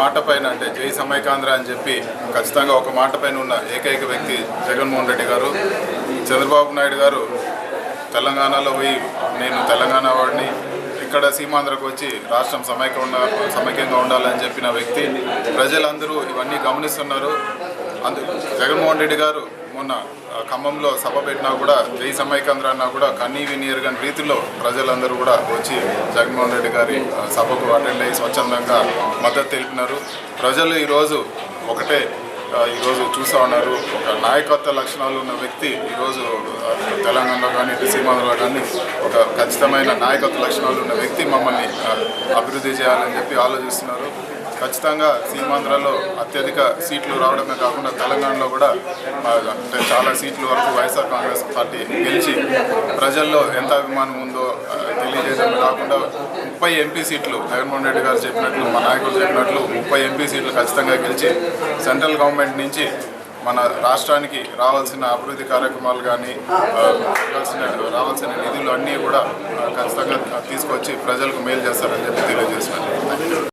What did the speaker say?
మాట పైన అంటే జై సమైకాంధ్ర అని చెప్పి ఖచ్చితంగా ఒక మాట పైన ఉన్న ఏకైక వ్యక్తి జగన్మోహన్ రెడ్డి గారు. చంద్రబాబు నాయుడు గారు తెలంగాణలో పోయి నేను తెలంగాణ వాడిని ఇక్కడ సీమాంధ్రకు వచ్చి రాష్ట్రం సమైక్య ఉండ సమైక్యంగా ఉండాలని చెప్పిన వ్యక్తి. ప్రజలందరూ ఇవన్నీ గమనిస్తున్నారు. అందు జగన్మోహన్ రెడ్డి గారు మొన్న ఖమ్మంలో సభ పెట్టినా కూడా జై సమైకంద్ర అన్నా కూడా కన్నీ వినియర్గని రీతిలో ప్రజలందరూ కూడా వచ్చి జగన్మోహన్ రెడ్డి గారి సభకు అటెండ్ అయ్యి స్వచ్ఛందంగా మద్దతు తెలిపినారు. ప్రజలు ఈరోజు ఒకటే ఈరోజు చూస్తూ ఉన్నారు. ఒక నాయకత్వ లక్షణాలు ఉన్న వ్యక్తి ఈరోజు తెలంగాణలో కానీ ఇటు సీమాంధ్రలో కానీ ఒక ఖచ్చితమైన నాయకత్వ లక్షణాలు ఉన్న వ్యక్తి మమ్మల్ని అభివృద్ధి చేయాలని చెప్పి ఆలోచిస్తున్నారు. ఖచ్చితంగా సీమాంధ్రలో అత్యధిక సీట్లు రావడమే కాకుండా తెలంగాణలో కూడా అంటే చాలా సీట్ల వరకు వైఎస్ఆర్ కాంగ్రెస్ పార్టీ గెలిచి ప్రజల్లో ఎంత అభిమానం ఉందో ఆ, తెలియజేయడమే కాకుండా ముప్పై ఎంపీ సీట్లు జగన్మోహన్ రెడ్డి గారు చెప్పినట్లు మా నాయకులు చెప్పినట్లు ముప్పై ఎంపీ సీట్లు ఖచ్చితంగా గెలిచి సెంట్రల్ గవర్నమెంట్ నుంచి మన రాష్ట్రానికి రావాల్సిన అభివృద్ధి కార్యక్రమాలు కానీ రావాల్సిన రావాల్సిన నిధులు అన్నీ కూడా ఖచ్చితంగా తీసుకొచ్చి ప్రజలకు మేలు చేస్తారని చెప్పి తెలియజేస్తున్నాను.